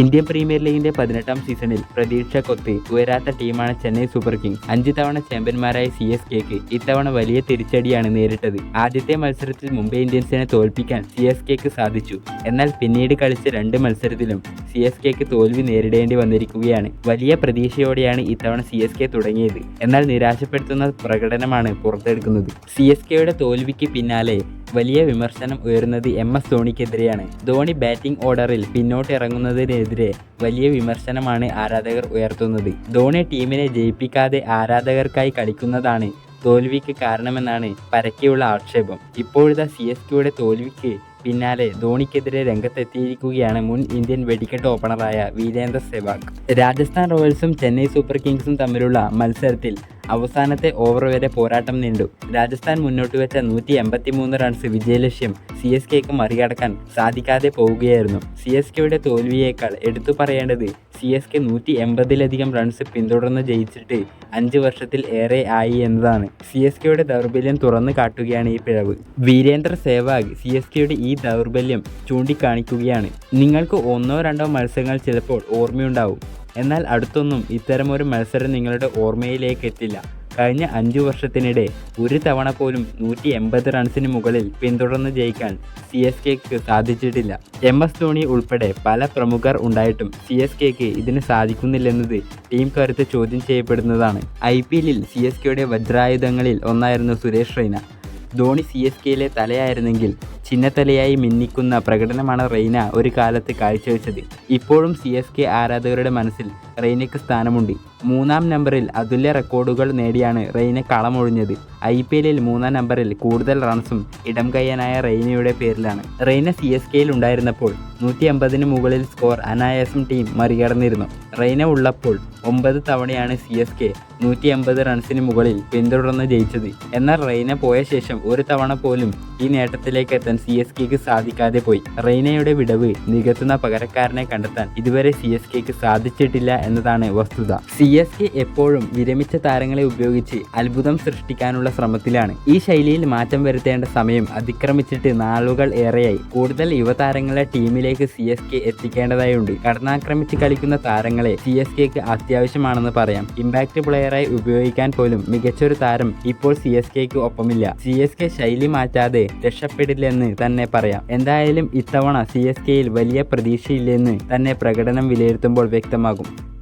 Indian premier ലീഗിന്റെ പതിനെട്ടാം സീസണിൽ പ്രതീക്ഷ കൊത്തി ഉയരാത്ത ടീമാണ് ചെന്നൈ സൂപ്പർ കിങ് അഞ്ച് തവണ ചാമ്പ്യന്മാരായ സി എസ് കെക്ക് ഇത്തവണ വലിയ തിരിച്ചടിയാണ് നേരിട്ടത്. ആദ്യത്തെ മത്സരത്തിൽ മുംബൈ ഇന്ത്യൻസിനെ തോൽപ്പിക്കാൻ സി എസ് കെക്ക് സാധിച്ചു. എന്നാൽ പിന്നീട് കളിച്ച രണ്ട് മത്സരത്തിലും സി എസ് കെക്ക് തോൽവി നേരിടേണ്ടി വന്നിരിക്കുകയാണ്. വലിയ പ്രതീക്ഷയോടെയാണ് ഇത്തവണ സി എസ് കെ തുടങ്ങിയത്. എന്നാൽ നിരാശപ്പെടുത്തുന്ന പ്രകടനമാണ് പുറത്തെടുക്കുന്നത്. സി എസ് കെയുടെ തോൽവിക്ക് പിന്നാലെ വലിയ വിമർശനം ഉയരുന്നത് എം എസ് ധോണിക്കെതിരെയാണ്. ധോണി ബാറ്റിംഗ് ഓർഡറിൽ പിന്നോട്ട് ഇറങ്ങുന്നതിനെതിരെ വലിയ വിമർശനമാണ് ആരാധകർ ഉയർത്തുന്നത്. ധോണി ടീമിനെ ജയിപ്പിക്കാതെ ആരാധകർക്കായി കളിക്കുന്നതാണ് തോൽവിക്ക് കാരണമെന്നാണ് പരക്കെയുള്ള ആക്ഷേപം. ഇപ്പോഴത്തെ സി എസ് കെയുടെ തോൽവിക്ക് പിന്നാലെ ധോണിക്കെതിരെ രംഗത്തെത്തിയിരിക്കുകയാണ് മുൻ ഇന്ത്യൻ വെടിക്കെട്ട് ഓപ്പണറായ വീരേന്ദ്ര സെവാഗ്. രാജസ്ഥാൻ റോയൽസും ചെന്നൈ സൂപ്പർ കിങ്സും തമ്മിലുള്ള മത്സരത്തിൽ അവസാനത്തെ ഓവർ വരെ പോരാട്ടം നീണ്ടു. രാജസ്ഥാൻ മുന്നോട്ട് വെച്ച നൂറ്റി എൺപത്തി മൂന്ന് റൺസ് വിജയലക്ഷ്യം സി എസ് കെക്ക് മറികടക്കാൻ സാധിക്കാതെ പോവുകയായിരുന്നു. സി എസ് കെയുടെ തോൽവിയേക്കാൾ എടുത്തു പറയേണ്ടത് സി എസ് കെ നൂറ്റി എൺപതിലധികം റൺസ് പിന്തുടർന്ന് ജയിച്ചിട്ട് അഞ്ച് വർഷത്തിൽ ഏറെ ആയി എന്നതാണ്. സി എസ് കെയുടെ ദൗർബല്യം തുറന്നു കാട്ടുകയാണ് ഈ പിഴവ്. വീരേന്ദ്ര സേവാഗ് സി എസ് കെയുടെ ഈ ദൗർബല്യം ചൂണ്ടിക്കാണിക്കുകയാണ്. നിങ്ങൾക്ക് ഒന്നോ രണ്ടോ മത്സരങ്ങൾ ചിലപ്പോൾ ഓർമ്മയുണ്ടാവും. എന്നാൽ അടുത്തൊന്നും ഇത്തരമൊരു മത്സരം നിങ്ങളുടെ ഓർമ്മയിലേക്ക് എത്തില്ല കഴിഞ്ഞ അഞ്ചു വർഷത്തിനിടെ ഒരു തവണ പോലും നൂറ്റി എൺപത് റൺസിന് മുകളിൽ പിന്തുടർന്ന് ജയിക്കാൻ സി എസ് കെക്ക് സാധിച്ചിട്ടില്ല. എം എസ് ധോണി ഉൾപ്പെടെ പല പ്രമുഖർ ഉണ്ടായിട്ടും സി എസ് കെക്ക് ഇതിന് സാധിക്കുന്നില്ലെന്നത് ടീം കരുത്ത് ചോദ്യം ചെയ്യപ്പെടുന്നതാണ്. ഐ പി എല്ലിൽ സി എസ് കെയുടെ വജ്രായുധങ്ങളിൽ ഒന്നായിരുന്നു സുരേഷ് റെയ്ന ധോണി സി എസ് കെയിലെ തലയായിരുന്നെങ്കിൽ ചിഹ്നത്തലയായി മിന്നിക്കുന്ന പ്രകടനമാണ് റെയ്ന ഒരു കാലത്ത് കാഴ്ചവെച്ചത്. ഇപ്പോഴും സി ആരാധകരുടെ മനസ്സിൽ റെയ്നയ്ക്ക് സ്ഥാനമുണ്ട്. മൂന്നാം നമ്പറിൽ അതുല്യ റെക്കോർഡുകൾ നേടിയാണ് റെയ്ന കളമൊഴിഞ്ഞത്. ഐ പി എല്ലിൽ മൂന്നാം നമ്പറിൽ കൂടുതൽ റൺസും ഇടം കയ്യനായ റെയ്നയുടെ പേരിലാണ്. റെയ്ന സി എസ് കെയിൽ ഉണ്ടായിരുന്നപ്പോൾ നൂറ്റി അമ്പതിന് മുകളിൽ സ്കോർ അനായാസം ടീം മറികടന്നിരുന്നു. റെയ്ന ഉള്ളപ്പോൾ ഒമ്പത് തവണയാണ് സി എസ് കെ നൂറ്റി അമ്പത് റൺസിന് മുകളിൽ പിന്തുടർന്ന് ജയിച്ചത്. എന്നാൽ റെയ്ന പോയ ശേഷം ഒരു തവണ പോലും ഈ നേട്ടത്തിലേക്ക് എത്താൻ സി എസ് കെക്ക് സാധിക്കാതെ പോയി. റെയ്നയുടെ വിടവ് നികത്തുന്ന പകരക്കാരനെ കണ്ടെത്താൻ ഇതുവരെ സി എസ് കെക്ക് സാധിച്ചിട്ടില്ല എന്നതാണ് വസ്തുത. സി എസ് കെ എപ്പോഴും വിരമിച്ച താരങ്ങളെ ഉപയോഗിച്ച് അത്ഭുതം സൃഷ്ടിക്കാനുള്ള ശ്രമത്തിലാണ്. ഈ ശൈലിയിൽ മാറ്റം വരുത്തേണ്ട സമയം അതിക്രമിച്ചിട്ട് നാളുകൾ ഏറെയായി. കൂടുതൽ യുവതാരങ്ങളെ ടീമിലേക്ക് സി എസ് കെ എത്തിക്കേണ്ടതായുണ്ട്. കടന്നാക്രമിച്ച് കളിക്കുന്ന താരങ്ങളെ സി എസ് കെക്ക് അത്യാവശ്യമാണെന്ന് പറയാം. ഇമ്പാക്ട് പ്ലെയറായി ഉപയോഗിക്കാൻ പോലും മികച്ചൊരു താരം ഇപ്പോൾ സി എസ് കെക്ക് ഒപ്പമില്ല. സി എസ് കെ ശൈലി മാറ്റാതെ രക്ഷപ്പെടില്ലെന്ന് തന്നെ പറയാം. എന്തായാലും ഇത്തവണ സി എസ് കെയിൽ വലിയ പ്രതീക്ഷയില്ലെന്ന് തന്നെ പ്രകടനം വിലയിരുത്തുമ്പോൾ വ്യക്തമാകും.